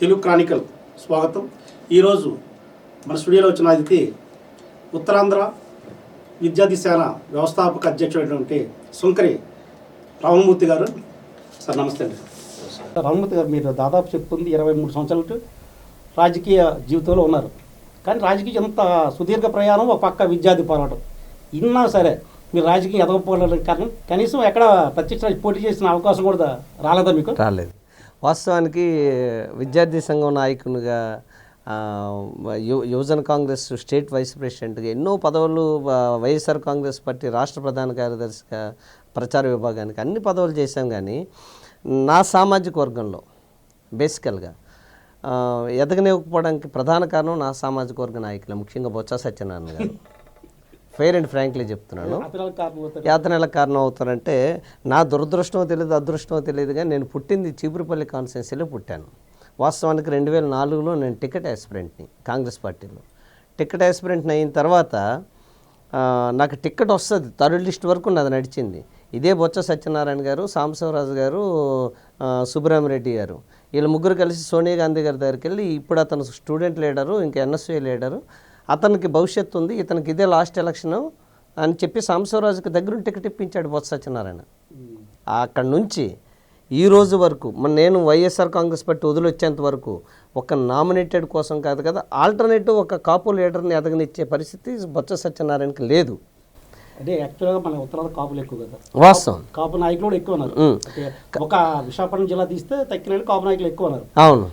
Telugu Chronicle స్వాగతం. ఈరోజు మన స్టూడియోలో వచ్చిన అతిథి ఉత్తరాంధ్ర విద్యార్థి సేన వ్యవస్థాపక అధ్యక్షుడైనటువంటి సుంకరి రామమూర్తి గారు. సార్ నమస్తే అండి. రామమూర్తి గారు మీరు దాదాపు చెప్తుంది ఇరవై మూడు సంవత్సరాలు రాజకీయ జీవితంలో ఉన్నారు. కానీ రాజకీయ ఎంత సుదీర్ఘ ప్రయాణం ఒక పక్క విద్యార్థి పోరాటం. ఇన్నా సరే మీరు రాజకీయం ఎదగకపోవడానికి కారణం కనీసం ఎక్కడ ప్రత్యక్ష పోటీ చేసిన అవకాశం కూడా రాలేదా మీకు? రాలేదు. వాస్తవానికి విద్యార్థి సంఘం నాయకునిగా యు యువజన కాంగ్రెస్ స్టేట్ వైస్ ప్రెసిడెంట్గా ఎన్నో పదవులు వైఎస్ఆర్ కాంగ్రెస్ పార్టీ రాష్ట్ర ప్రధాన కార్యదర్శిగా ప్రచార విభాగానికి అన్ని పదవులు చేశాం కానీ నా సామాజిక వర్గంలో బేసికల్గా ఎదగనివ్వకపోవడానికి ప్రధాన కారణం నా సామాజిక వర్గ నాయకులు ముఖ్యంగా బొత్స సత్యనారాయణ గారు. ఫెయిర్ అండ్ ఫ్రాంక్లీ చెప్తున్నాను. కారణం యాతన ఎలా కారణం అవుతారంటే నా దురదృష్టమో తెలియదు అదృష్టమో తెలియదు కానీ నేను పుట్టింది చీపురుపల్లి కాన్స్టిట్యున్సీలో పుట్టాను. వాస్తవానికి రెండు వేల నాలుగులో నేను టికెట్ యాస్పిరెంట్ని కాంగ్రెస్ పార్టీలో. టికెట్ యాస్పిరెంట్ని అయిన తర్వాత నాకు టికెట్ వస్తుంది థర్డ్ లిస్ట్ వరకు నాది నడిచింది. ఇదే బొత్స సత్యనారాయణ గారు సాంబశివరాజు గారు సుబ్రహ్మరెడ్డి గారు. వీళ్ళ ముగ్గురు కలిసి సోనియా గాంధీ గారి దగ్గరికి వెళ్ళి ఇప్పుడు అతను స్టూడెంట్ లీడరు ఇంకా ఎన్ఎస్ఏ లీడరు. అతనికి భవిష్యత్తు ఉంది ఇతనికి ఇదే లాస్ట్ ఎలక్షన్ అని చెప్పి సాంబశివరాజుకి దగ్గర టికెట్ ఇప్పించాడు బొత్స సత్యనారాయణ. అక్కడ నుంచి ఈ రోజు వరకు మన నేను వైఎస్ఆర్ కాంగ్రెస్ పార్టీ వదిలొచ్చేంత వరకు ఒక నామినేటెడ్ కోసం కాదు కదా ఆల్టర్నేటివ్ ఒక కాపు లీడర్ని ఎదగనిచ్చే పరిస్థితి బొత్స సత్యనారాయణకి లేదు. అంటే యాక్చువల్గా మన ఉత్తరాంధ్ర కాపులు ఎక్కువ కదా. వాస్తవం. కాపు నాయకులు కూడా ఎక్కువ ఉన్నారు. అంటే ఒక విశాఖపట్నం జిల్లా తీస్తే తక్కిన కాపు నాయకులు ఎక్కువ ఉన్నారు. అవును.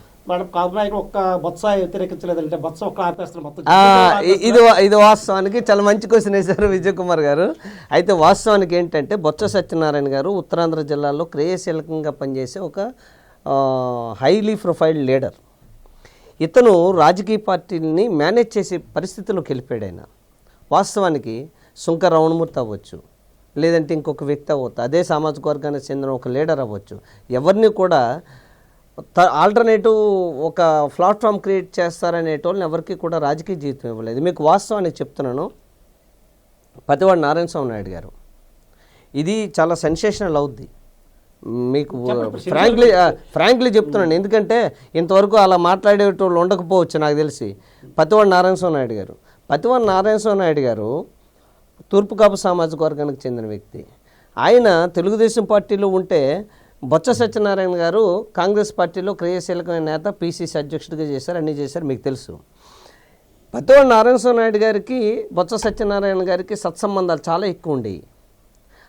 ఇది ఇది వాస్తవానికి చాలా మంచి క్వశ్చన్ వేశారు విజయ్ కుమార్ గారు. అయితే వాస్తవానికి ఏంటంటే బొత్స సత్యనారాయణ గారు ఉత్తరాంధ్ర జిల్లాలో క్రియాశీలకంగా పనిచేసే ఒక హైలీ ప్రొఫైల్డ్ లీడర్ ఇతను రాజకీయ పార్టీని మేనేజ్ చేసే పరిస్థితిలోకి వెళ్ళిపోయాడు ఆయన. వాస్తవానికి సుంక రమణమూర్తి అవ్వచ్చు లేదంటే ఇంకొక వ్యక్తి అవ్వచ్చు అదే సామాజిక వర్గానికి చెందిన ఒక లీడర్ అవ్వచ్చు. ఎవరిని కూడా ఆల్టర్నేటివ్ ఒక ప్లాట్ఫామ్ క్రియేట్ చేస్తారనేటోళ్ళని ఎవరికి కూడా రాజకీయ జీవితం ఇవ్వలేదు. మీకు వాస్తవానికి చెప్తున్నాను. పతివాడు నారాయణ స్వామి నాయుడు గారు. ఇది చాలా సెన్సేషనల్ అవుద్ది. మీకు ఫ్రాంక్లీ ఫ్రాంక్లీ చెప్తున్నాను. ఎందుకంటే ఇంతవరకు అలా మాట్లాడేటోళ్ళు ఉండకపోవచ్చు నాకు తెలిసి. పతివాడు నారాయణ స్వామి నాయుడు గారు. పతివాడు నారాయణ స్వామి నాయుడు గారు తూర్పు కాపు సామాజిక వర్గానికి చెందిన వ్యక్తి. ఆయన తెలుగుదేశం పార్టీలో ఉంటే బొత్స సత్యనారాయణ గారు కాంగ్రెస్ పార్టీలో క్రియాశీలకమైన నేత పీసీసీ అధ్యక్షుడిగా చేశారు. అన్నీ చేశారు. మీకు తెలుసు. పెద్దవాడు నారాయణ నాయుడు గారికి బొత్స సత్యనారాయణ గారికి సత్సంబంధాలు చాలా ఎక్కువ ఉండేవి.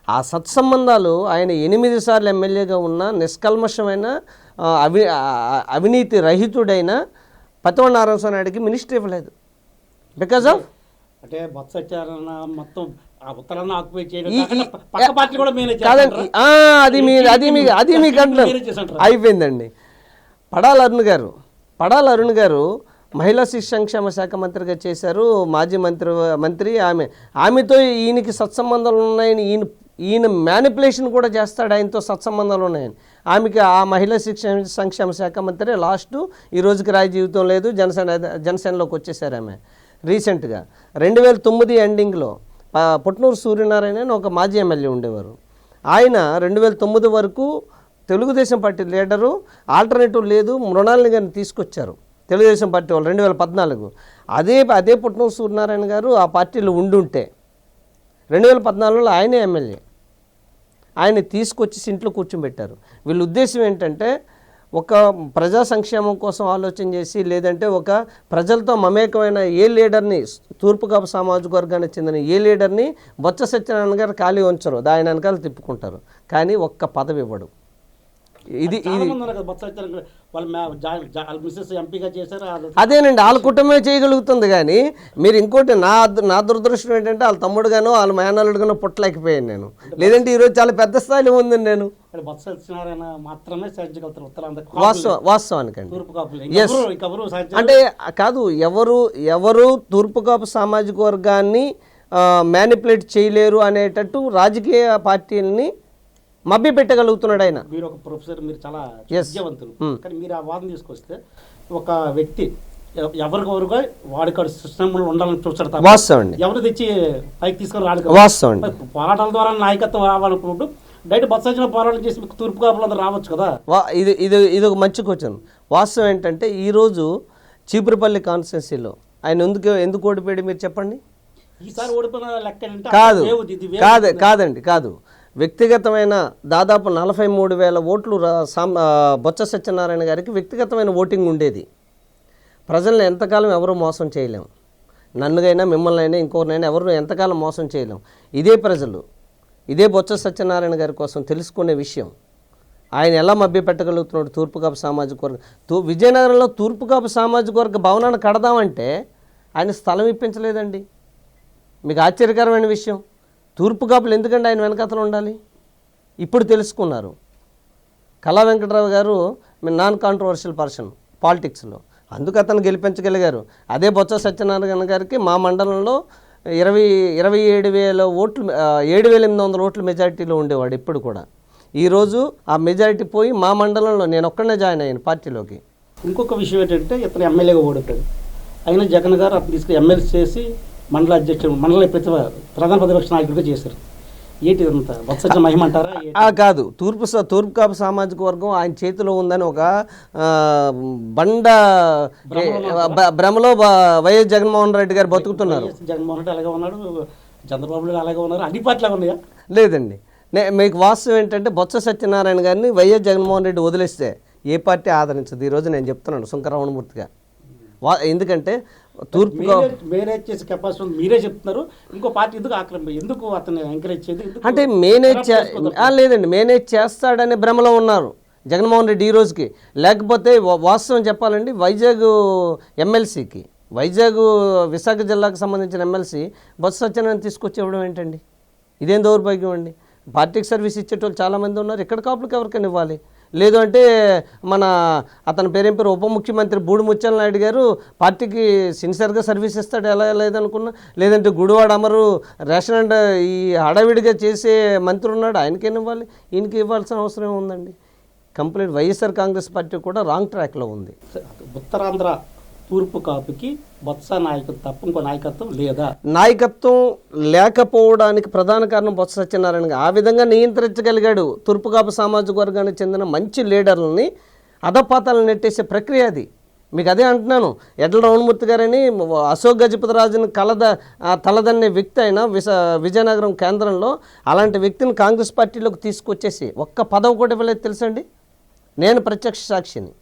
ఆ సత్సంబంధాలు ఆయన ఎనిమిది సార్లు ఎమ్మెల్యేగా ఉన్న నిష్కల్మషమైన అవి అవినీతి రహితుడైన పెద్దవాడు నారాయణ నాయుడికి మినిస్ట్రీ ఇవ్వలేదు. బికాజ్ ఆఫ్ అంటే బొత్స సత్యనారాయణ మొత్తం అది మీ అది మీ అది మీరే చేసంటారా? అయిపోయిందండి. పడాల అరుణ్ గారు పడాల అరుణ్ గారు మహిళా శిశు సంక్షేమ శాఖ మంత్రిగా చేశారు. మాజీ మంత్రి మంత్రి ఆమె ఆమెతో ఈయనకి సత్సంబంధాలు ఉన్నాయని ఈయన ఈయన మ్యానిపులేషన్ కూడా చేస్తాడు ఆయనతో సత్సంబంధాలు ఉన్నాయని. ఆమెకి ఆ మహిళా శిక్ష సంక్షేమ శాఖ మంత్రి లాస్ట్ ఈ రోజుకి రాయి జీవితం లేదు జనసేన జనసేనలోకి వచ్చేసారు ఆమె రీసెంట్గా. రెండు వేల తొమ్మిది ఎండింగ్లో పుట్నూరు సూర్యనారాయణ అని ఒక మాజీ ఎమ్మెల్యే ఉండేవారు. ఆయన రెండు వేల తొమ్మిది వరకు తెలుగుదేశం పార్టీ లీడరు ఆల్టర్నేటివ్ లేదు మృణాలని గారిని తీసుకొచ్చారు. తెలుగుదేశం పార్టీ వాళ్ళు రెండు వేల పద్నాలుగు. అదే అదే పుట్నూరు సూర్యనారాయణ గారు ఆ పార్టీలో ఉండుంటే రెండు వేల పద్నాలుగులో ఆయనే ఎమ్మెల్యే. ఆయన తీసుకొచ్చి ఇంట్లో కూర్చోబెట్టారు. వీళ్ళ ఉద్దేశం ఏంటంటే ఒక ప్రజా సంక్షేమం కోసం ఆలోచన చేసి లేదంటే ఒక ప్రజలతో మమేకమైన ఏ లీడర్ని తూర్పుకాపు సామాజిక వర్గానికి చెందిన ఏ లీడర్ని బొత్స సత్యనారాయణ గారు ఖాళీ ఉంచరు. దాని వెనకాల తిప్పుకుంటారు. కానీ ఒక్క పదవి ఇవ్వడు. ఇది ఇది అదేనండి వాళ్ళ కుటుంబమే చేయగలుగుతుంది కానీ మీరు ఇంకోటి నా నా దురదృష్టం ఏంటంటే వాళ్ళ తమ్ముడుగానో వాళ్ళ మేనల్లుడుగానో పుట్టలేకపోయాను నేను. లేదంటే ఈరోజు చాలా పెద్ద స్థాయిలో ఉందండి నేను. వాస్తవానికండి. తూర్పు అంటే కాదు ఎవరు ఎవరు తూర్పుకాపు సామాజిక వర్గాన్ని మ్యానిపులేట్ చేయలేరు అనేటట్టు రాజకీయ పార్టీలని మభ్య పెట్టగలుగుతున్నాడు ఆయన. మీరు ఒక ప్రొఫెసర్ మీరు చాలా Yes. విద్యావంతులు Hmm. కానీ మీరు ఆ వాదన తీసుకొస్తే ఒక వ్యక్తి ఎవ- ఎవరికొవరుగా వాడికాడు సిస్టంలో ఉండాలని చూస్తాడు తప్ప వాస్తవం అండి. ఎవరు తెచ్చి పైకి తీసుకొని రాడు కదా. వాస్తవం అండి. పోరాటాల ద్వారా నాయకత్వం రావాలనుకున్నప్పుడు డైరెక్ట్ బస్ వచ్చిన పోరాటం చేసి మీకు తూర్పు కాపులు అందరూ రావచ్చు కదా? వా ఇది ఇది ఇది ఒక మంచి క్వశ్చన్. వాస్తవం ఏంటంటే ఈరోజు చీపురుపల్లి కాన్స్టిట్యున్సీలో ఆయన ఎందుకు ఎందుకు ఓడిపోయాడు మీరు చెప్పండి? ఈసారి ఓడిపోయిన లెక్క కాదు కాదు. కాదండి కాదు. వ్యక్తిగతమైన దాదాపు నలభై మూడు వేల ఓట్లు సామ్ బొత్స సత్యనారాయణ గారికి వ్యక్తిగతమైన ఓటింగ్ ఉండేది. ప్రజల్ని ఎంతకాలం ఎవరు మోసం చేయలేము నన్నుగైనా మిమ్మల్ని అయినా ఇంకొకరినైనా ఎవరు ఎంతకాలం మోసం చేయలేం. ఇదే ప్రజలు. ఇదే బొత్స సత్యనారాయణ గారి కోసం తెలుసుకునే విషయం. ఆయన ఎలా మభ్యపెట్టగలుగుతున్నాడు తూర్పుకాపు సామాజిక వర్గం తూ విజయనగరంలో తూర్పుకాపు సామాజిక వర్గ భవనాన్ని కడదామంటే ఆయన స్థలం ఇప్పించలేదండి. మీకు ఆశ్చర్యకరమైన విషయం. తూర్పు కాపులు ఎందుకంటే ఆయన వెనకతలు ఉండాలి? ఇప్పుడు తెలుసుకున్నారు. కళా వెంకటరావు గారు నాన్ కాంట్రవర్షియల్ పర్సన్ పాలిటిక్స్లో అందుకు అతను గెలిపించగలిగారు. అదే బొత్స సత్యనారాయణ గారికి మా మండలంలో ఇరవై ఇరవై ఏడు వేల ఓట్లు ఏడు వేల ఎనిమిది వందల ఓట్ల మెజారిటీలో ఉండేవాడు ఎప్పుడు కూడా. ఈరోజు ఆ మెజారిటీ పోయి మా మండలంలో నేను ఒక్కడనే జాయిన్ అయ్యాను పార్టీలోకి. ఇంకొక విషయం ఏంటంటే ఇతను ఎమ్మెల్యేగా ఓడిపోయాడు. అయినా జగన్ గారు అప్పుడు తీసుకుని ఎమ్మెల్యే చేసి మండల అధ్యక్షుడు మండల ప్రతి ప్రధాన ప్రతిపక్ష నాయకుడిగా చేశారు. ఏంటి ఇదంతా? వత్స మహిమ అంటారా? ఏంటి? ఆ కాదు. తూర్పు తూర్పు కాపు సామాజిక వర్గం ఆయన చేతిలో ఉందని ఒక బండ భ్రమలో వైఎస్ జగన్మోహన్ రెడ్డి గారు బతుకుతున్నారు. జగన్మోహన్ రెడ్డి అలాగే ఉన్నాడు. చంద్రబాబు నాయుడు అలాగే ఉన్నారు. అన్ని పార్టీలు ఉన్నాయా? లేదండి. నే మీకు వాస్తవం ఏంటంటే బొత్స సత్యనారాయణ గారిని వైఎస్ జగన్మోహన్ రెడ్డి వదిలేస్తే ఏ పార్టీ ఆదరించదు. ఈరోజు నేను చెప్తున్నాను శంకరరమణమూర్తిగా వా ఎందుకంటే తూర్పు మేనేజ్ చేసే కెపాసిటీ మీరే చెప్తున్నారు. ఇంకో పార్టీ ఎందుకు ఆక్రమి ఎందుకు అతన్ని ఎంకరేజ్ చేయదు? అంటే మేనేజ్ లేదండి. మేనేజ్ చేస్తాడనే భ్రమలో ఉన్నారు జగన్మోహన్ రెడ్డి ఈ రోజుకి. లేకపోతే వాస్తవం చెప్పాలండి వైజాగ్ ఎమ్మెల్సీకి వైజాగ్ విశాఖ జిల్లాకు సంబంధించిన ఎమ్మెల్సీ బొత్స సత్యనారాయణ తీసుకొచ్చి ఇవ్వడం ఏంటండి? ఇదేం దౌర్భాగ్యం అండి? పార్టీకి సర్వీస్ ఇచ్చేటోళ్ళు చాలామంది ఉన్నారు. ఇక్కడ కాపులకు ఎవరికైనా ఇవ్వాలి? లేదు అంటే మన అతని పేరేం పేరు? ఉప ముఖ్యమంత్రి బూడి ముత్యాల నాయుడు గారు పార్టీకి సిన్సియర్గా సర్వీస్ ఇస్తాడు. ఎలా లేదనుకున్నా లేదంటే గుడివాడ అమరు రేషన్ అండ్ ఈ హడావిడిగా చేసే మంత్రి ఉన్నాడు. ఆయనకేం ఇవ్వాలి? ఈయనకి ఇవ్వాల్సిన అవసరం ఉందండి కంప్లీట్ వైఎస్ఆర్ కాంగ్రెస్ పార్టీ కూడా రాంగ్ ట్రాక్లో ఉంది. ఉత్తరాంధ్ర తూర్పు కాపుకి బొత్స నాయకత్వం తప్ప ఇంకో నాయకత్వం లేదా? నాయకత్వం లేకపోవడానికి ప్రధాన కారణం బొత్స సత్యనారాయణ ఆ విధంగా నియంత్రించగలిగాడు తూర్పుకాపు సామాజిక వర్గానికి చెందిన మంచి లీడర్లని అధపాతాలను నెట్టేసే ప్రక్రియ అది. మీకు అదే అంటున్నాను. ఎడ్ల రమణమూర్తి గారని అశోక్ గజపతిరాజుని కలద తలదన్నే వ్యక్తి అయిన విశ విజయనగరం కేంద్రంలో అలాంటి వ్యక్తిని కాంగ్రెస్ పార్టీలోకి తీసుకొచ్చేసి ఒక్క పదవి కూడా ఇవ్వలేదు తెలుసండి నేను ప్రత్యక్ష సాక్షిని.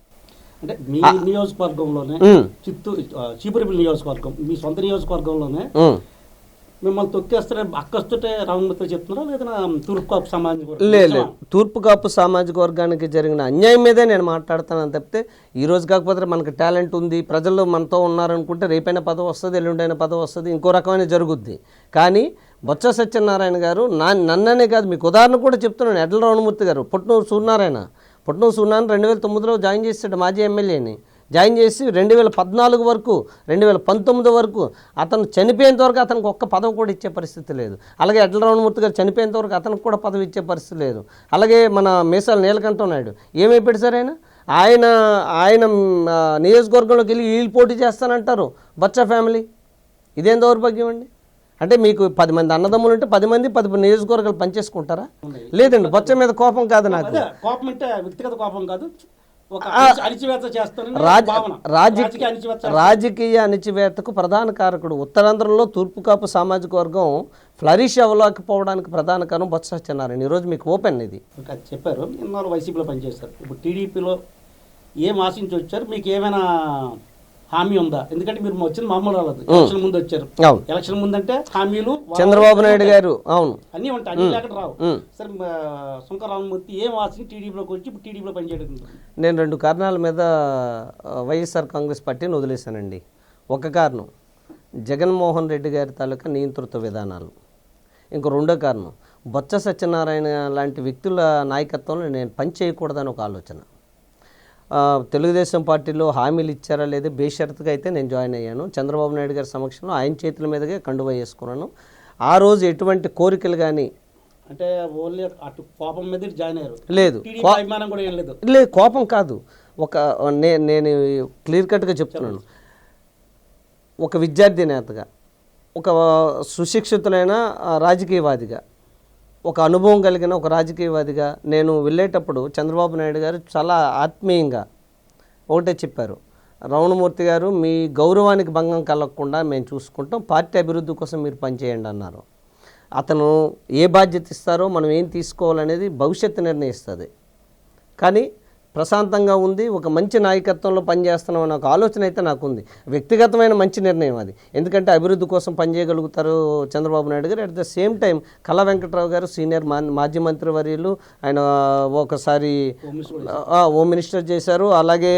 అంటే మీ నియోజకవర్గంలోనే చిత్తూరు చీపురుపల్లి నియోజకవర్గం మీ సొంత నియోజకవర్గంలోనే. మిమ్మల్ని తొక్కేస్తే అక్కస్తుంటే రామమూర్తి చెప్తున్నారా? లేదా తూర్పు కాపు సమాజం కూడా? లేదు లేదు. తూర్పు కాపు సామాజిక వర్గానికి జరిగిన అన్యాయం మీదే నేను మాట్లాడుతాను తప్పితే ఈ రోజు కాకపోతే మనకు టాలెంట్ ఉంది ప్రజలు మనతో ఉన్నారనుకుంటే రేపైన పదవి వస్తుంది ఎల్లుండైన పదవి వస్తుంది ఇంకో రకమైన జరుగుద్ది. కానీ బొత్స సత్యనారాయణ గారు నా నన్ననే కాదు మీకు ఉదాహరణ కూడా చెప్తున్నాను ఎడ్ల రమణమూర్తి గారు పుట్నూరు సూర్యనారాయణ. పుట్టిన సున్నాను రెండు వేల తొమ్మిదిలో జాయిన్ చేశాడు మాజీ ఎమ్మెల్యేని. జాయిన్ చేసి రెండు వేల పద్నాలుగు వరకు రెండు వేల పంతొమ్మిది వరకు అతను చనిపోయేంత వరకు అతనికి ఒక్క పదవి కూడా ఇచ్చే పరిస్థితి లేదు. అలాగే ఎడ్ల రమణమూర్తి గారు చనిపోయేంత వరకు అతనికి కూడా పదవి ఇచ్చే పరిస్థితి లేదు. అలాగే మన మీసాల నీలకంఠం నాయుడు ఏమైపోయాడు సార్ ఆయన? ఆయన ఆయన నియోజకవర్గంలోకి వెళ్ళి వీళ్ళు పోటీ చేస్తానంటారు బచ్చా ఫ్యామిలీ. ఇదేం దౌర్భాగ్యం అండి? అంటే మీకు పది మంది అన్నదమ్ములు ఉంటే పది మంది పది నియోజకవర్గాలు పనిచేసుకుంటారా? లేదండి బొచ్చ మీద కోపం కాదు నాకు. కోపం అంటే వ్యక్తిగత కోపం కాదు. రాజకీయ రాజకీయ అణిచివేత రాజకీయ అణిచివేతకు ప్రధాన కారకుడు. ఉత్తరాంధ్రలో తూర్పు కాపు సామాజిక వర్గం ఫ్లరిష్ అవ్వలేకపోవడానికి ప్రధాన కారణం బొత్స సత్యనారాయణ. ఈరోజు మీకు ఓపెన్ ఇది. చెప్పారు. ఇన్నాళ్ళు వైసీపీలో పనిచేశారు ఇప్పుడు టీడీపీలో ఏం ఆశించి వచ్చారు? మీకు ఏమైనా హామీ ఉందా? ఎందుకంటే మీరు వచ్చింది మామూలు రాలేదు ఎలక్షన్ ముందు వచ్చారు. ఎలక్షన్ ముందు అంటే హామీలు చంద్రబాబు నాయుడు గారు అవును. అన్నీ ఉంటాయి అన్ని లేకుండా రావు. సరే శంకరరామమూర్తి ఏం ఆశించి టీడీపీలోకి వచ్చి ఇప్పుడు టీడీపీలో పనిచేయడం నేను రెండు కారణాల మీద వైఎస్ఆర్ కాంగ్రెస్ పార్టీని వదిలేశానండి. ఒక కారణం జగన్మోహన్ రెడ్డి గారి తాలూకా నియంతృత్వ విధానాలు. ఇంకో రెండో కారణం బొత్స సత్యనారాయణ లాంటి వ్యక్తుల నాయకత్వంలో నేను పని చేయకూడదని ఒక ఆలోచన. తెలుగుదేశం పార్టీలో హామీలు ఇచ్చారా లేదా బేషరతుగా అయితే నేను జాయిన్ అయ్యాను. చంద్రబాబు నాయుడు గారి సమక్షంలో ఆయన చేతుల మీదుగా కండువ వేసుకున్నాను. ఆ రోజు ఎటువంటి కోరికలు కానీ అంటే ఓన్లీ అటు కోపం మీద జాయిన్ అయ్యారు. లేదు. అభిమానం కూడా ఏం లేదు. లేదు కోపం కాదు. ఒక నే నేను క్లియర్ కట్గా చెప్తున్నాను. ఒక విద్యార్థి నేతగా ఒక సుశిక్షితులైన రాజకీయవాదిగా ఒక అనుభవం కలిగిన ఒక రాజకీయవాదిగా నేను వెళ్ళేటప్పుడు చంద్రబాబు నాయుడు గారు చాలా ఆత్మీయంగా ఒకటే చెప్పారు. రమణమూర్తి గారు మీ గౌరవానికి భంగం కలగకుండా మేము చూసుకుంటాం. పార్టీ అభివృద్ధి కోసం మీరు పనిచేయండి అన్నారు. అతను ఏ బాధ్యత ఇస్తారో మనం ఏం తీసుకోవాలనేది భవిష్యత్తు నిర్ణయిస్తుంది. కానీ ప్రశాంతంగా ఉంది ఒక మంచి నాయకత్వంలో పనిచేస్తున్నాం అనే ఒక ఆలోచన అయితే నాకు ఉంది వ్యక్తిగతమైన మంచి నిర్ణయం అది. ఎందుకంటే అభివృద్ధి కోసం పనిచేయగలుగుతారు చంద్రబాబు నాయుడు గారు. At the same time Kala Venkatrao గారు సీనియర్ మా మాజీ మంత్రి వర్యులు ఆయన ఒకసారి హోమ్ మినిస్టర్ చేశారు. అలాగే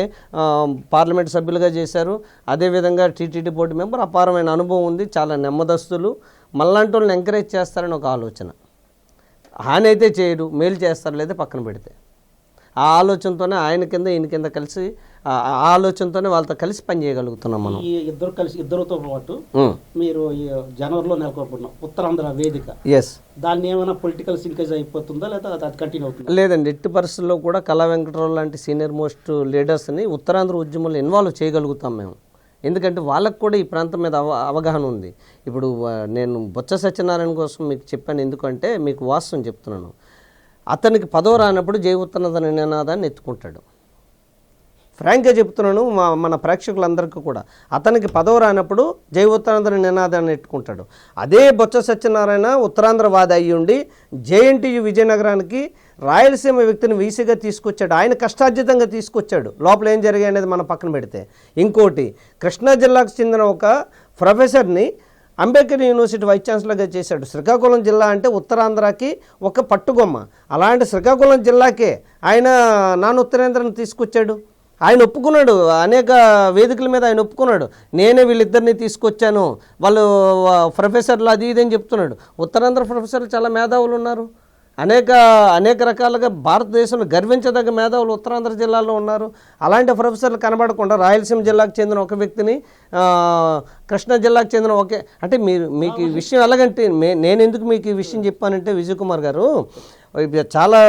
పార్లమెంట్ సభ్యులుగా చేశారు. అదేవిధంగా టీటీడీ బోర్డు మెంబర్ అపారమైన అనుభవం ఉంది. చాలా నెమ్మదస్తులు. మళ్ళంటి వాళ్ళని ఎంకరేజ్ చేస్తారని ఒక ఆలోచన. హాని అయితే చేయడు మేలు చేస్తారు లేదా పక్కన పెడితే. ఆ ఆలోచనతోనే ఆయన కింద ఈయన కింద కలిసి ఆ ఆలోచనతోనే వాళ్ళతో కలిసి పని చేయగలుగుతున్నాం మనం. ఈ ఇద్దరు కలిసి ఇద్దరుతో పాటు మీరు ఈ జనవరిలో నెలకొల్పున్నాం ఉత్తరాంధ్ర వేదిక. ఎస్ దాన్ని ఏమైనా పొలిటికల్ సింకేజ్ అయిపోతుందా లేదా అది కంటిన్యూ అవుతుందా? లేదండి ఎట్టి పరిస్థితుల్లో కూడా కళా వెంకటరావు లాంటి సీనియర్ మోస్ట్ లీడర్స్ని ఉత్తరాంధ్ర ఉద్యమంలో ఇన్వాల్వ్ చేయగలుగుతాం మేము. ఎందుకంటే వాళ్ళకు కూడా ఈ ప్రాంతం మీద అవ అవగాహన ఉంది. ఇప్పుడు నేను బొత్స సత్యనారాయణ కోసం మీకు చెప్పాను ఎందుకంటే మీకు వాస్తవం చెప్తున్నాను. అతనికి పదవి రానప్పుడు జై ఉత్తరాంధ్ర నినాదాన్ని ఎత్తుకుంటాడు. ఫ్రాంక్గా చెప్తున్నాను మా మన ప్రేక్షకులందరికీ కూడా. అతనికి పదవి రానప్పుడు జై ఉత్తరాంధ్ర నినాదాన్ని ఎట్టుకుంటాడు అదే బొత్స సత్యనారాయణ ఉత్తరాంధ్రవాది అయ్యి ఉండి జేఎన్టీయు విజయనగరానికి రాయలసీమ వ్యక్తిని వీసీగా తీసుకొచ్చాడు. ఆయన కష్టార్జితంగా తీసుకొచ్చాడు. లోపల ఏం జరిగాయి అనేది మనం పక్కన పెడితే. ఇంకోటి కృష్ణా జిల్లాకు చెందిన ఒక ప్రొఫెసర్ని అంబేద్కర్ యూనివర్సిటీ వైస్ ఛాన్సలర్గా చేశాడు. శ్రీకాకుళం జిల్లా అంటే ఉత్తరాంధ్రకి ఒక పట్టుగొమ్మ. అలాంటి శ్రీకాకుళం జిల్లాకే ఆయన నాన్న ఉత్తరేంద్రని తీసుకొచ్చాడు. ఆయన ఒప్పుకున్నాడు. అనేక వేదికల మీద ఆయన ఒప్పుకున్నాడు. నేనే వీళ్ళిద్దరిని తీసుకొచ్చాను. వాళ్ళు ప్రొఫెసర్లు అది ఇది అని చెప్తున్నాడు. ఉత్తరాంధ్ర ప్రొఫెసర్లు చాలా మేధావులు ఉన్నారు. అనేక అనేక రకాలుగా భారతదేశంలో గర్వించదగ్గ మేధావులు ఉత్తరాంధ్ర జిల్లాలో ఉన్నారు. అలాంటి ప్రొఫెసర్లు కనబడకుండా రాయలసీమ జిల్లాకు చెందిన ఒక వ్యక్తిని కృష్ణా జిల్లాకు చెందిన ఒకే అంటే మీరు మీకు ఈ విషయం ఎలాగంటే నేను ఎందుకు మీకు ఈ విషయం చెప్పానంటే విజయ్ కుమార్ గారు చాలా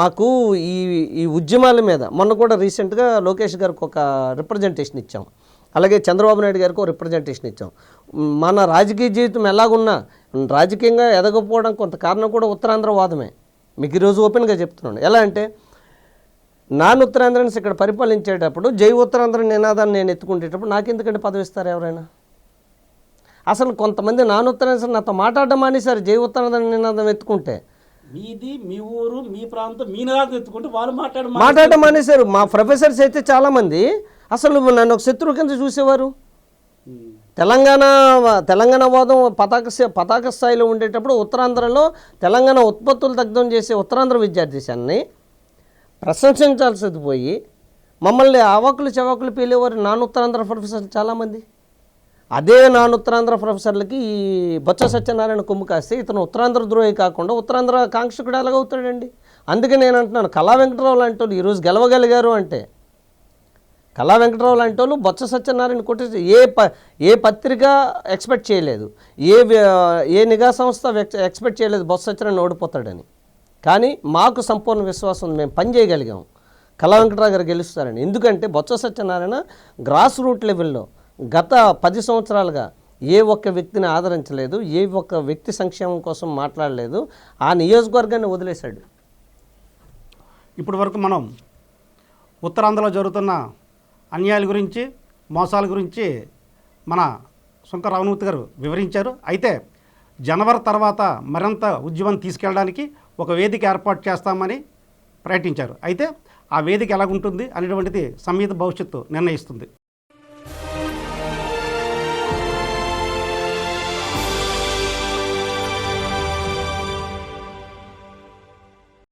మాకు ఈ ఈ ఉద్యమాల మీద మొన్న కూడా రీసెంట్గా లోకేష్ గారికి ఒక రిప్రజెంటేషన్ ఇచ్చాం. అలాగే చంద్రబాబు నాయుడు గారికి ఒక రిప్రజెంటేషన్ ఇచ్చాం. మన రాజకీయ జీవితం ఎలాగున్నా రాజకీయంగా ఎదగకపోవడం కొంత కారణం కూడా ఉత్తరాంధ్ర వాదమే మీకు ఈరోజు ఓపెన్గా చెప్తున్నాను. ఎలా అంటే నాన్ ఉత్తరాంధ్రని ఇక్కడ పరిపాలించేటప్పుడు జై ఉత్తరాంధ్ర నినాదాన్ని నేను ఎత్తుకుంటేటప్పుడు నాకెందుకంటే పదవి ఇస్తారు ఎవరైనా? అసలు కొంతమంది నాన్ ఉత్తరాంధ్ర నాతో మాట్లాడడం మానేశారు జై ఉత్తరాంధ్ర నినాదం ఎత్తుకుంటే. మీది మీ ఊరు మీ ప్రాంతం మీ నిరాకరణ ఎత్తుకుంటే వాళ్ళు మాట్లాడ మాట్లాడడం మానేశారు. మా ప్రొఫెసర్స్ అయితే చాలామంది అసలు నన్ను ఒక శత్రువు కింద చూసేవారు. తెలంగాణ తెలంగాణ వాదం పతాక పతాక స్థాయిలో ఉండేటప్పుడు ఉత్తరాంధ్రలో తెలంగాణ ఉత్పత్తులు దగ్ధం చేసే ఉత్తరాంధ్ర విద్యార్థిశాన్ని ప్రశంసించాల్సింది పోయి మమ్మల్ని ఆవకులు చెవాకులు పీలేవారు నాన్ ఉత్తరాంధ్ర ప్రొఫెసర్లు చాలామంది. అదే నాన్ ఉత్తరాంధ్ర ప్రొఫెసర్లకి ఈ బొత్స సత్యనారాయణ కొమ్ము కాస్తే ఇతను ఉత్తరాంధ్ర ద్రోహి కాకుండా ఉత్తరాంధ్ర కాంక్షకుడు ఎలాగవుతాడండి? అందుకే నేను అంటున్నాను కళా వెంకటరావు లాంటి వాళ్ళు ఈరోజు గెలవగలిగారు అంటే కళా వెంకటరావు లాంటి వాళ్ళు బొత్స సత్యనారాయణ కొట్టేసి ఏ ప ఏ పత్రిక ఎక్స్పెక్ట్ చేయలేదు. ఏ వ్య- ఏ నిఘా సంస్థ ఎక్స్పెక్ట్ చేయలేదు బొత్స సత్యనారాయణ ఓడిపోతాడని. కానీ మాకు సంపూర్ణ విశ్వాసం ఉంది మేము పని చేయగలిగాం. కళా వెంకటరావు గారు గెలుస్తారని. ఎందుకంటే బొత్స సత్యనారాయణ గ్రాస్ రూట్ లెవెల్లో గత పది సంవత్సరాలుగా ఏ ఒక్క వ్యక్తిని ఆదరించలేదు ఏ ఒక్క వ్యక్తి సంక్షేమం కోసం మాట్లాడలేదు ఆ నియోజకవర్గాన్ని వదిలేశాడు. ఇప్పటి వరకు మనం ఉత్తరాంధ్రలో జరుగుతున్న అన్యాయాల గురించి మోసాల గురించి మన సుంక రావణమూర్తి గారు వివరించారు. అయితే జనవరి తర్వాత మరింత ఉద్యమం తీసుకెళ్ళడానికి ఒక వేదిక ఏర్పాటు చేస్తామని ప్రకటించారు. అయితే ఆ వేదిక ఎలాగుంటుంది అనేటువంటిది సమీత భవిష్యత్తు నిర్ణయిస్తుంది.